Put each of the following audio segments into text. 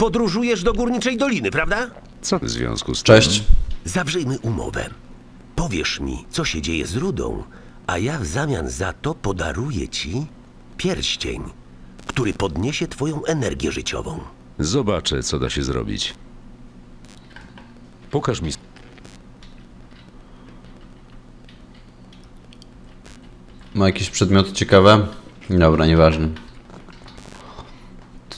Podróżujesz do Górniczej Doliny, prawda? Co w związku z Cześć. Zawrzyjmy umowę. Powiesz mi, co się dzieje z Rudą, a ja w zamian za to podaruję ci pierścień, który podniesie twoją energię życiową. tym? Zobaczę, co da się zrobić. Pokaż mi. Ma jakieś przedmioty ciekawe? Dobra, nieważne.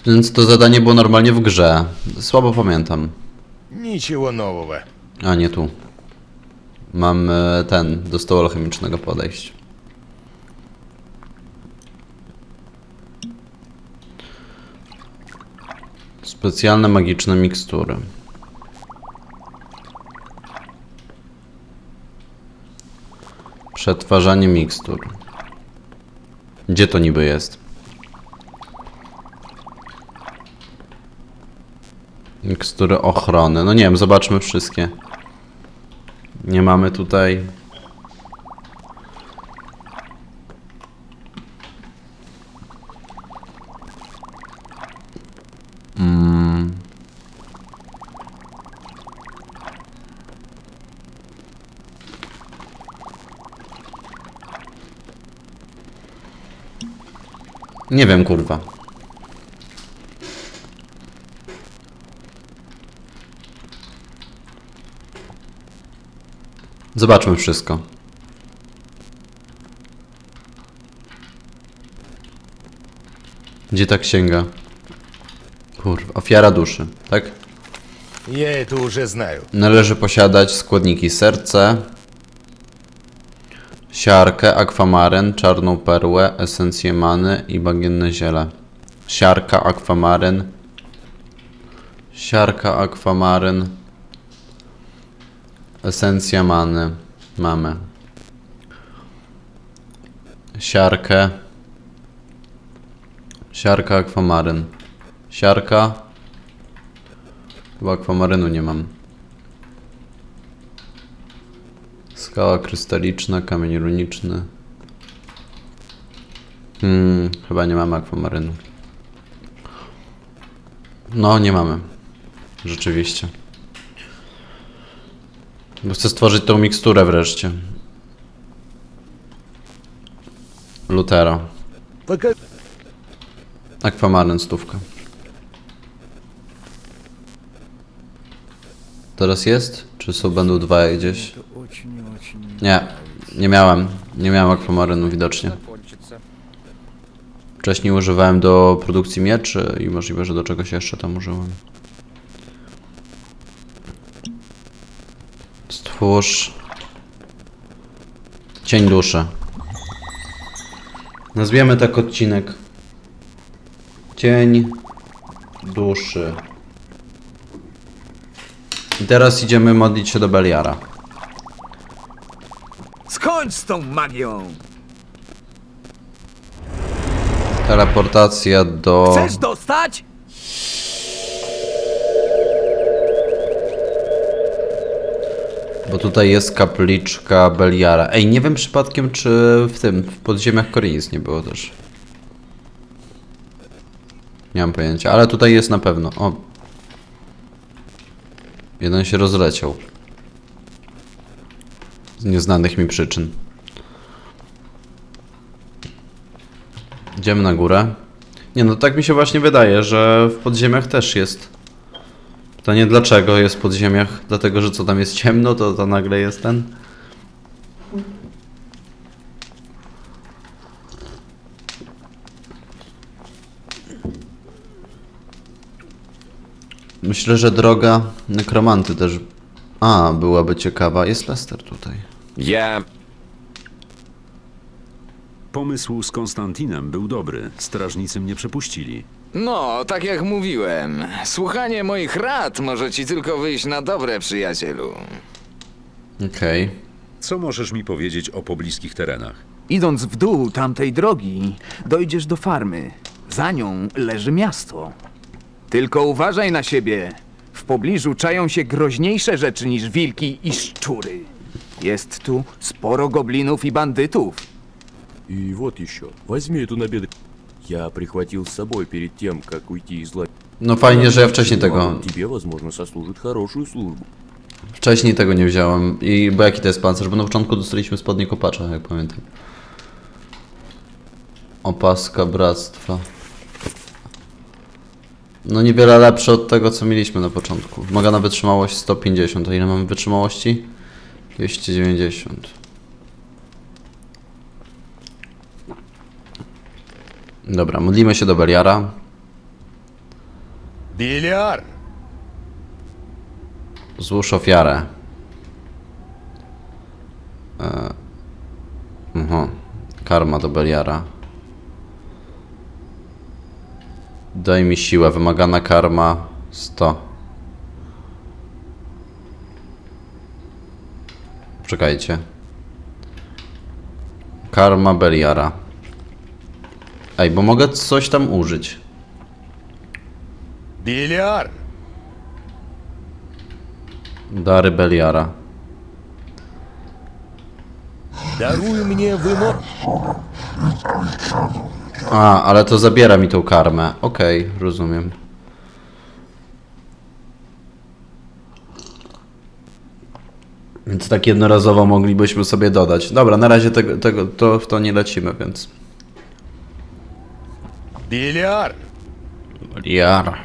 Więc to zadanie było normalnie w grze. Słabo pamiętam. Ничего нового. A, nie tu. Mam e, ten, do stołu alchemicznego podejść. Specjalne magiczne mikstury. Przetwarzanie mikstur. Gdzie to niby jest? Mikstury ochrony. No nie wiem, zobaczmy wszystkie. Nie mamy tutaj. Mm. Nie wiem, kurwa. Zobaczmy wszystko. Gdzie ta księga? Kurwa, ofiara duszy, tak? Je tu już znają. Należy posiadać składniki serce, siarkę, akwamaren, czarną perłę, esencję many i bagienne ziele. Siarka, akwamaren. Siarka, akwamaren esencja many. Mamy. Siarkę, siarka, akwamaryn. Siarka, chyba akwamarynu nie mam. Skała krystaliczna, kamień runiczny. Hmm, chyba nie mamy akwamarynu. No, nie mamy. Rzeczywiście. Chcę stworzyć tą miksturę wreszcie. Lutera. Aquamaryn stówka. Teraz jest? Czy są będą dwa gdzieś? Nie, nie miałem. Nie miałem akwamarynu widocznie. Wcześniej używałem do produkcji mieczy i możliwe, że do czegoś jeszcze tam użyłem. Stwórz cień duszy. Nazwiemy tak odcinek. Cień duszy. I teraz idziemy modlić się do Beliara. Skończ z tą magią! Teleportacja do... Chcesz dostać? Bo tutaj jest kapliczka Beliara. Ej, nie wiem przypadkiem, czy w tym, w podziemiach Korinis nie było też. Nie mam pojęcia, ale tutaj jest na pewno. O. Jeden się rozleciał. Z nieznanych mi przyczyn. Idziemy na górę. Nie no, tak mi się właśnie wydaje, że w podziemiach też jest. Pytanie dlaczego jest w podziemiach? Dlatego, że co tam jest ciemno, to, to nagle jest ten. Myślę, że droga nekromanty też. A, byłaby ciekawa. Jest Lester tutaj. Ja. Pomysł z Konstantinem był dobry. Strażnicy mnie przepuścili. No, tak jak mówiłem, słuchanie moich rad może ci tylko wyjść na dobre, przyjacielu. Okej. Co możesz mi powiedzieć o pobliskich terenach? Idąc w dół tamtej drogi, dojdziesz do farmy. Za nią leży miasto. Tylko uważaj na siebie. W pobliżu czają się groźniejsze rzeczy niż wilki i szczury. Jest tu sporo goblinów i bandytów. И вот еще. Возьми эту набеду. Я прихватил с собой перед тем, как уйти из лагеря. No fajnie, że ja wcześniej tego, Тебе, возможно, сослужит хорошую службу. wcześniej tego nie wziąłem. I, bo jaki to jest pancerz? Bo na początku dostaliśmy spodnie kopacza, jak pamiętam. Opaska bractwa. No niewiele lepsze od tego, co mieliśmy na początku. Wymaga na wytrzymałość 150, a ile mamy wytrzymałości? 290. Dobra, modlimy się do Beliara. Biliar! Złóż ofiarę. E... Mhm, karma do Beliara. Daj mi siłę. Wymagana karma 100. Czekajcie. Karma Beliara. Ej, bo mogę coś tam użyć. Biliar! Dary Beliara. Daruj mnie wymor... A, ale to zabiera mi tą karmę. Okej, rozumiem. Więc tak jednorazowo moglibyśmy sobie dodać. Dobra, na razie tego, tego, to w to nie lecimy, więc. Diliar! Diliar.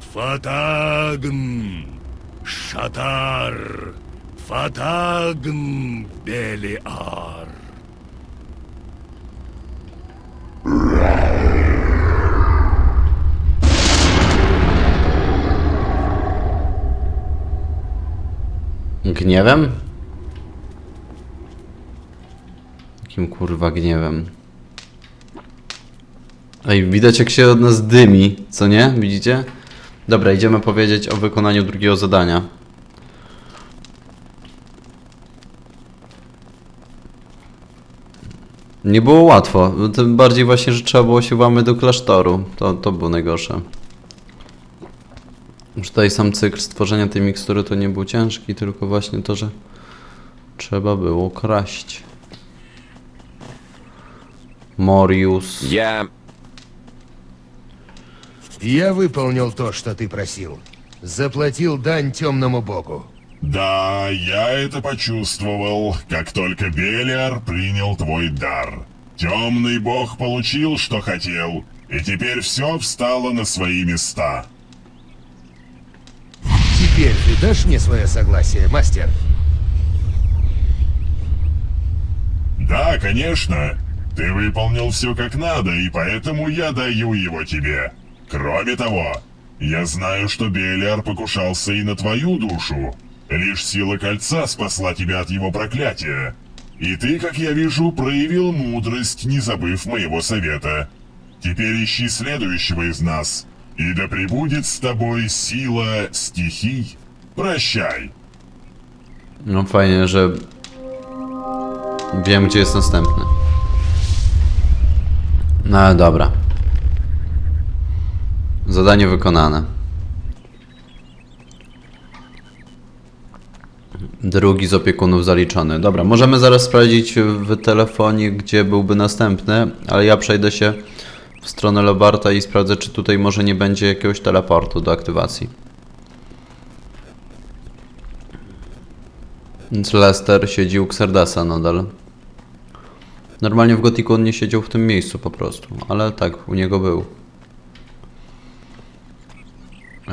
Fatagn. Szatar. Fatagn. Beliar. Gniewem? Jakim kurwa gniewem? Ej, widać jak się od nas dymi, co nie? Widzicie? Dobra, idziemy powiedzieć o wykonaniu drugiego zadania. Nie było łatwo, tym bardziej właśnie, że trzeba było się włamać do klasztoru. To, to było najgorsze. Już tutaj sam cykl stworzenia tej mikstury to nie był ciężki, tylko właśnie to, że trzeba było kraść. Morius. Ja... Я выполнил то, что ты просил. Заплатил дань темному богу. Да, я это почувствовал, как только Белиар принял твой дар. Темный бог получил, что хотел, и теперь все встало на свои места. Теперь ты дашь мне свое согласие, мастер? Да, конечно. Ты выполнил все как надо, и поэтому я даю его тебе. Кроме того, я знаю, что Белиар покушался и на твою душу. Лишь сила кольца спасла тебя от его проклятия. И ты, как я вижу, проявил мудрость, не забыв моего совета. Теперь ищи следующего из нас. И да пребудет с тобой сила стихий. Прощай. No fajnie, że wiem gdzie jest następny. No dobra. Zadanie wykonane. Drugi z opiekunów zaliczony. Dobra, możemy zaraz sprawdzić w telefonie, gdzie byłby następny, ale ja przejdę się w stronę Lobarta i sprawdzę, czy tutaj może nie będzie jakiegoś teleportu do aktywacji. Więc Lester siedzi u Xerdasa nadal. Normalnie w Gotiku on nie siedział w tym miejscu po prostu, ale tak, u niego był.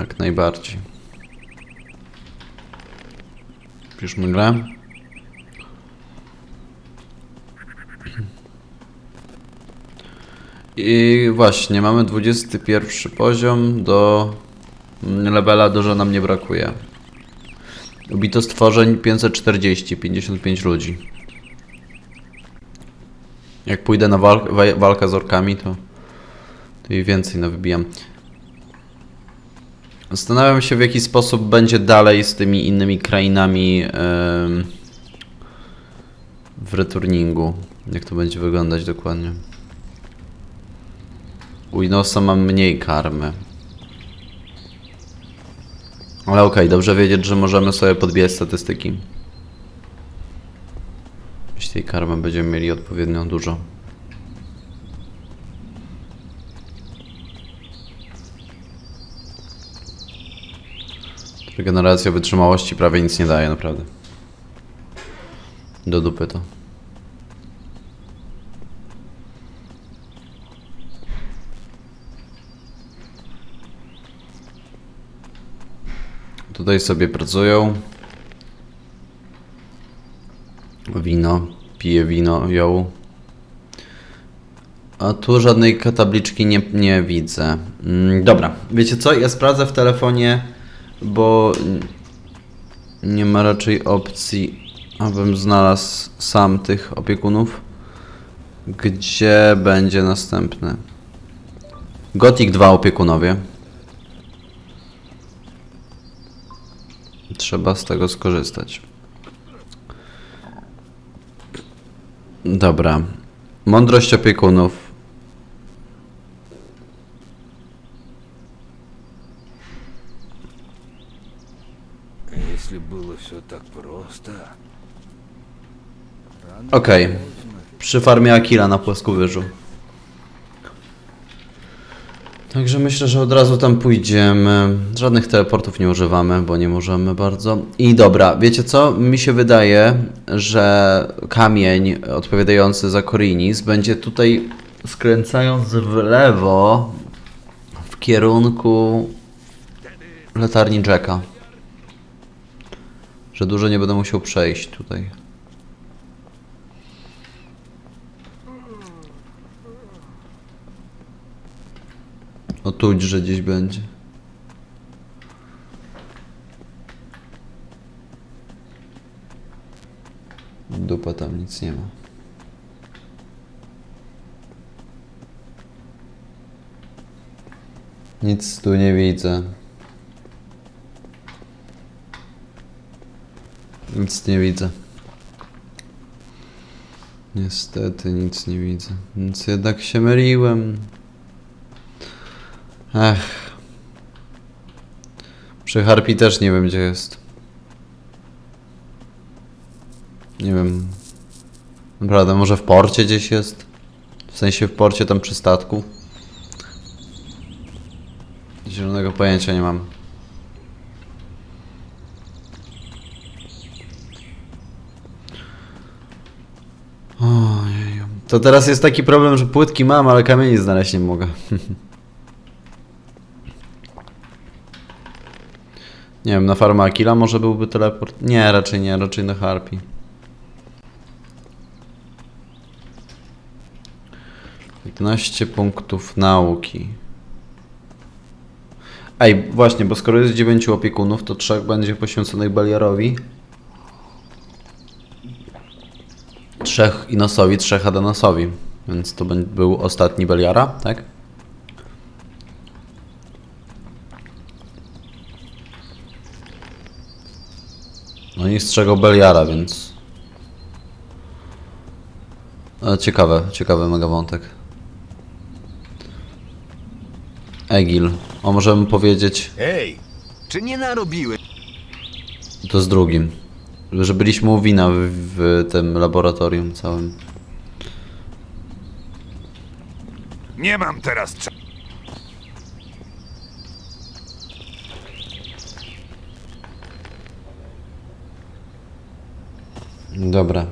Jak najbardziej. Piszmy grę. I właśnie, mamy 21 poziom do levela, dużo nam nie brakuje. Ubito stworzeń 540, 55 ludzi. Jak pójdę na walk wa- walkę z orkami, to, to i więcej nawybijam. Zastanawiam się, w jaki sposób będzie dalej z tymi innymi krainami w returningu. Jak to będzie wyglądać dokładnie. U Inosa mam mniej karmy. Ale okej, dobrze wiedzieć, że możemy sobie podbijać statystyki. Jeśli tej karmy będziemy mieli odpowiednio dużo. Regeneracja wytrzymałości prawie nic nie daje, naprawdę. Do dupy to. Tutaj sobie pracują. Wino. Pije wino, ją. A tu żadnej tabliczki nie, nie widzę. Mm, dobra, wiecie co? Ja sprawdzę w telefonie, bo nie ma raczej opcji, abym znalazł sam tych opiekunów. Gdzie będzie następny? Gothic 2 opiekunowie. Trzeba z tego skorzystać. Dobra. Mądrość opiekunów. Если было все так просто... Okej. Przy farmie Akila na płaskowyżu. Także myślę, że od razu tam pójdziemy. Żadnych teleportów nie używamy, bo nie możemy bardzo. I dobra, wiecie co? Mi się wydaje, że kamień odpowiadający za Korinis będzie tutaj skręcając w lewo w kierunku latarni Jacka. Że dużo nie będę musiał przejść tutaj. O tu, że gdzieś będzie. Dupa tam nic nie ma. Nic tu nie widzę. Nic nie widzę. Niestety nic nie widzę. Więc jednak się myliłem. Ech. Przy Harpii też nie wiem gdzie jest. Nie wiem. Naprawdę, może w porcie gdzieś jest? W sensie w porcie tam przy statku? Zielonego pojęcia nie mam. To teraz jest taki problem, że płytki mam, ale kamieni znaleźć nie mogę. Nie wiem, na farmę Akila może byłby teleport? Nie, raczej nie, raczej na Harpii. Piętnaście punktów nauki. Ej, właśnie, bo skoro jest dziewięciu opiekunów, to trzech będzie poświęconych Beliarowi. Trzech Inosowi, trzech Adanosowi. Więc to był ostatni Beliara, tak? No i strzegał Beliara, więc... E, Ciekawe, ciekawy mega wątek. Egil. O, możemy powiedzieć, Эй, Czy nie narobiły? to z drugim. Że byliśmy u wina w, w tym laboratorium całym. nie mam teraz czasu. Dobra.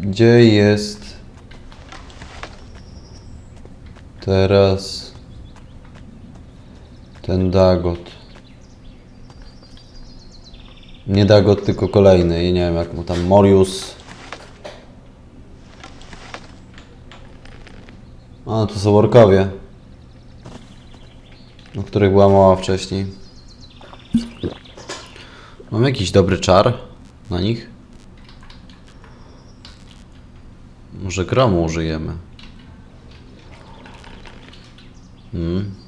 Gdzie jest teraz ten Dagot? Nie Dagot, tylko kolejny. Nie wiem jak mu tam. Morius. A, to są orkowie. O których była mowa wcześniej. Mam jakiś dobry czar na nich? Może gromu użyjemy. Hmm.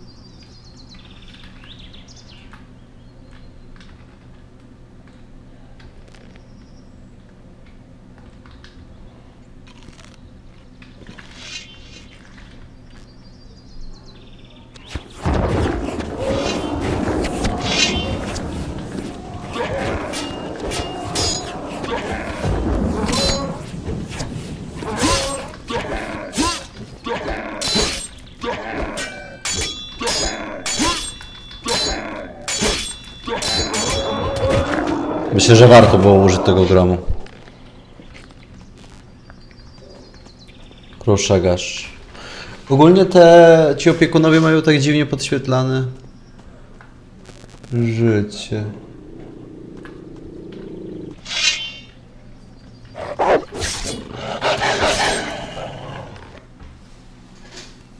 Myślę, że warto było użyć tego gramu. Kruszagarz. Ogólnie te ci opiekunowie mają tak dziwnie podświetlane życie.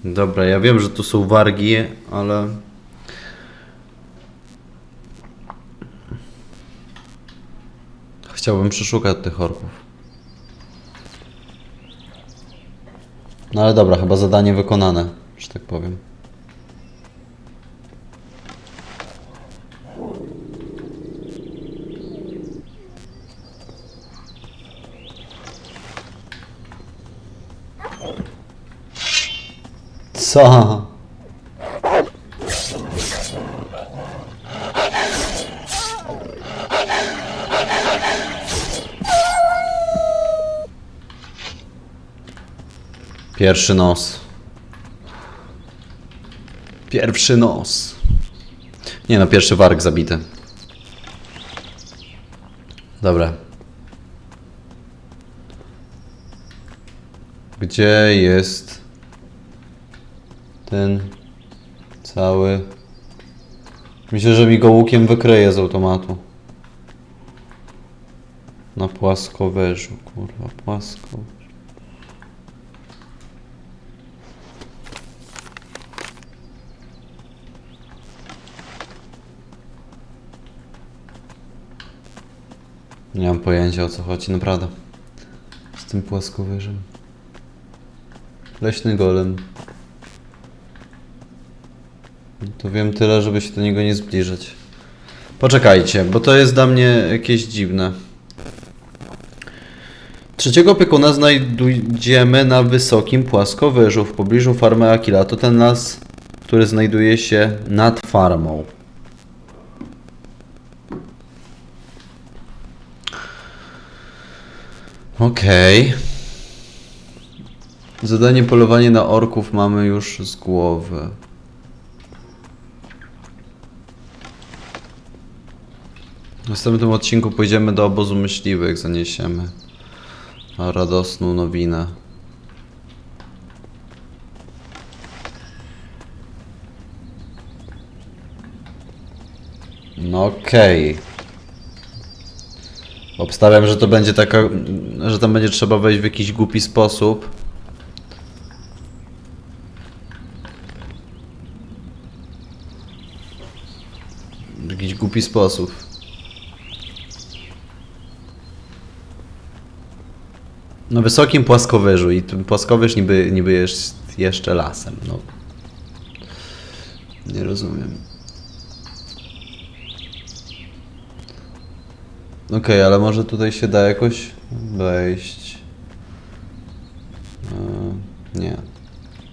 Dobra, ja wiem, że tu są wargi, ale... Chciałbym przeszukać tych orków. No ale dobra, chyba zadanie wykonane, że tak powiem. Co? Pierwszy nos. Pierwszy nos. Nie no, pierwszy warg zabity. Dobra. Gdzie jest ten cały... Myślę, że mi go łukiem wykryje z automatu. Na płaskowyżu, kurwa, płaskowyż. Nie mam pojęcia o co chodzi, naprawdę. Z tym płaskowyżem. Leśny golem. To wiem tyle, żeby się do niego nie zbliżać. Poczekajcie, bo to jest dla mnie jakieś dziwne. Trzeciego opiekuna znajdziemy na wysokim płaskowyżu w pobliżu farmy Akila. To ten las, który znajduje się nad farmą. Okej. Zadanie polowanie na orków mamy już z głowy. W następnym odcinku pójdziemy do obozu myśliwych, zaniesiemy radosną nowinę. No okej. Obstawiam, że to będzie taka, że tam będzie trzeba wejść w jakiś głupi sposób. W jakiś głupi sposób. Na wysokim płaskowyżu i ten płaskowyż niby, niby jest jeszcze lasem, no. Nie rozumiem. Okej, ale może tutaj się da jakoś wejść. E, nie.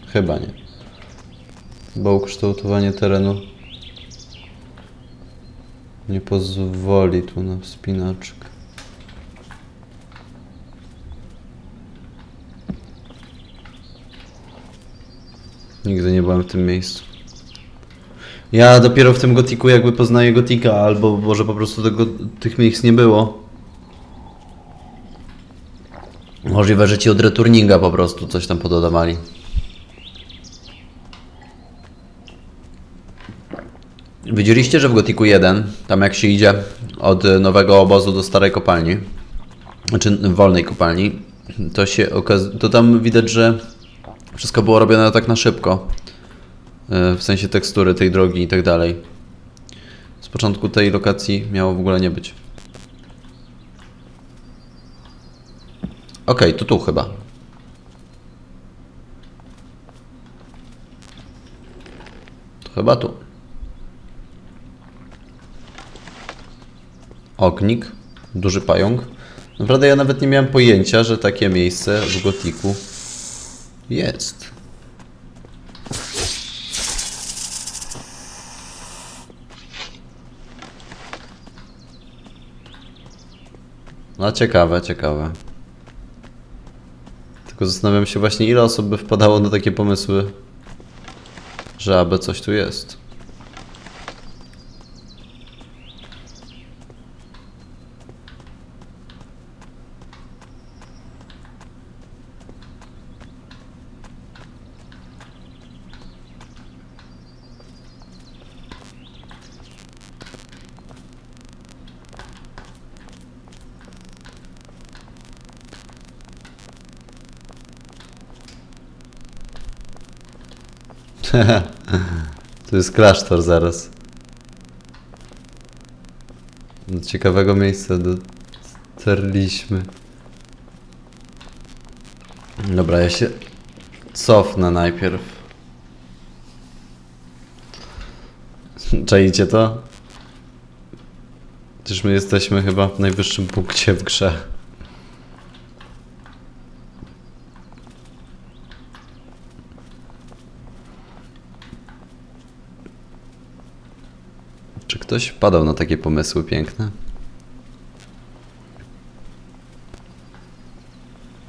Chyba nie. Bo ukształtowanie terenu nie pozwoli tu na wspinaczkę. Nigdy nie byłem w tym miejscu. Ja dopiero w tym gotiku jakby poznaję gotika, albo może po prostu tego, tych miejsc nie było. Możliwe, że ci od returninga po prostu coś tam pododawali. Widzieliście, że w Gotiku 1, tam jak się idzie od nowego obozu do starej kopalni, czy wolnej kopalni, to się okaz- to tam widać, że wszystko było robione tak na szybko. E, W sensie tekstury tej drogi i tak dalej. Z początku tej lokacji miało w ogóle nie być. Okej, to tu chyba. To chyba tu. Ognik, duży pająk. Naprawdę ja nawet nie miałem pojęcia, że takie miejsce w gotiku jest. No ciekawe, ciekawe. Tylko zastanawiam się właśnie ile osób by wpadało na takie pomysły, że aby coś tu jest. Tu jest klasztor zaraz. Do ciekawego miejsca dotarliśmy. Dobra, ja się cofnę najpierw. Czaicie to? Przecież my jesteśmy chyba w najwyższym punkcie w grze. Czy ktoś padał na takie pomysły piękne?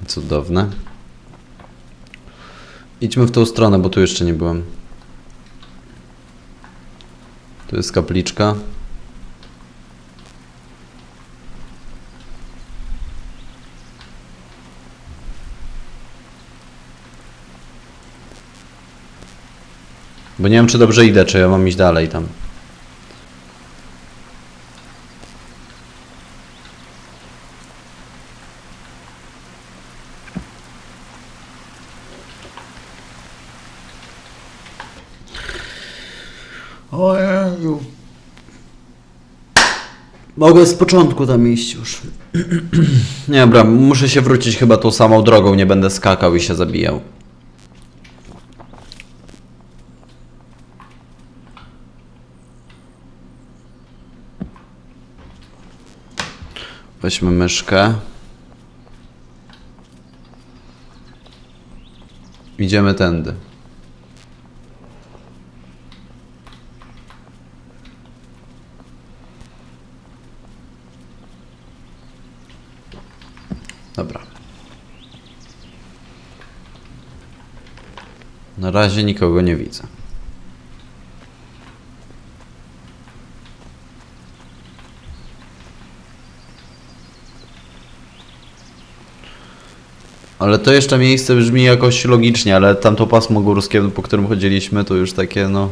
Cudowne. Idźmy w tą stronę, bo tu jeszcze nie byłem. Tu jest kapliczka. Bo nie wiem, czy dobrze idę, czy ja mam iść dalej tam. Ojeju. Mogę z początku tam iść już. nie, dobra, muszę się wrócić chyba tą samą drogą, nie będę skakał i się zabijał. Weźmy myszkę. Idziemy tędy. Dobra. Na razie nikogo nie widzę. Ale to jeszcze miejsce brzmi jakoś logicznie, ale tamto pasmo górskie, po którym chodziliśmy, to już takie no...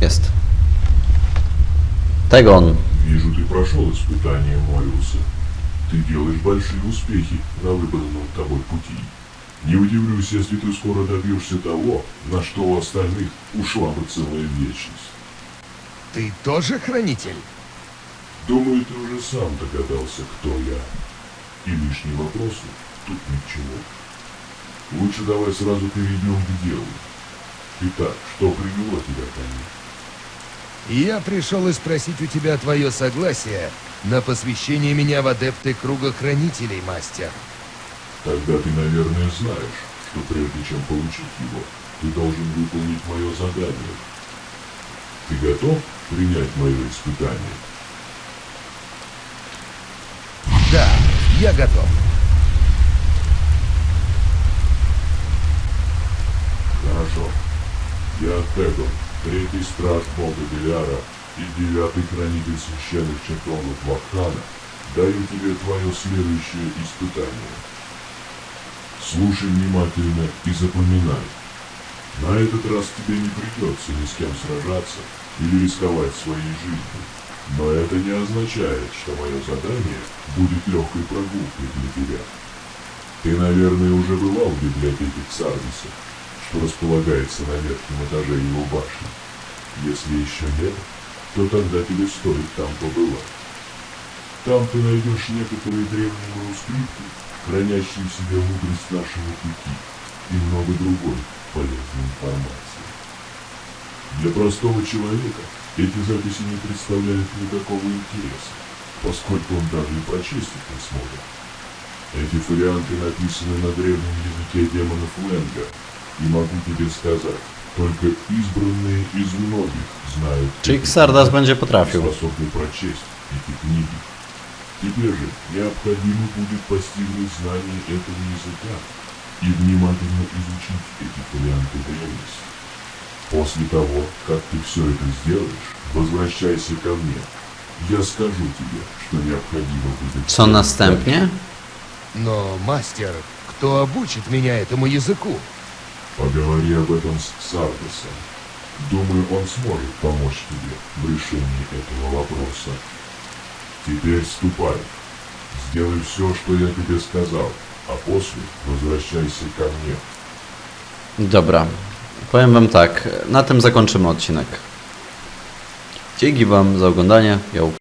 Jest. Tego on. Вижу, ты прошел испытание Мориуса. Ты делаешь большие успехи на выбранном тобой пути. Не удивлюсь, если ты скоро добьешься того, на что у остальных ушла бы целая вечность. Ты тоже хранитель? Думаю, ты уже сам догадался, кто я. И лишние вопросы тут ни к чему. Лучше давай сразу перейдем к делу. Итак, что привело тебя ко мне? Я пришел и спросить у тебя твое согласие на посвящение меня в адепты Круга Хранителей, мастер. Тогда ты, наверное, знаешь, что прежде чем получить его, ты должен выполнить мое задание. Ты готов принять мое испытание? Да, я готов. Хорошо. Я Тегон, третий страж бога Беляра и девятый хранитель священных чертогов Вакхана, даю тебе твое следующее испытание. Слушай внимательно и запоминай. На этот раз тебе не придется ни с кем сражаться или рисковать своей жизнью. Но это не означает, что мое задание будет легкой прогулкой для тебя. Ты, наверное, уже бывал в библиотеке Ксардиса, что располагается на верхнем этаже его башни. Если еще нет, то тогда тебе стоит там побывать. Там ты найдешь некоторые древние манускрипты, хранящие в себе мудрость нашего пути и много другой полезной информации. Для простого человека эти записи не представляют никакого интереса, поскольку он даже и прочесть их не сможет. Эти фолианты написаны на древнем языке демонов Ленга, и могу тебе сказать, только избранные из многих знают... Czyli Xardas będzie potrafił. способны прочесть эти книги. Тебе же необходимо будет постигнуть знание этого языка и внимательно изучить эти фолианты древности. После того, как ты все это сделаешь, возвращайся ко мне. Я скажу тебе, что необходимо будет... Co następnie? Но, мастер, кто обучит меня этому языку? Поговори об этом с Ксардосом. Думаю, он сможет помочь тебе в решении этого вопроса. Теперь ступай. Сделай все, что я тебе сказал, а после возвращайся ко мне. Dobra. Powiem wam tak, na tym zakończymy odcinek. Dzięki wam za oglądanie. Yo.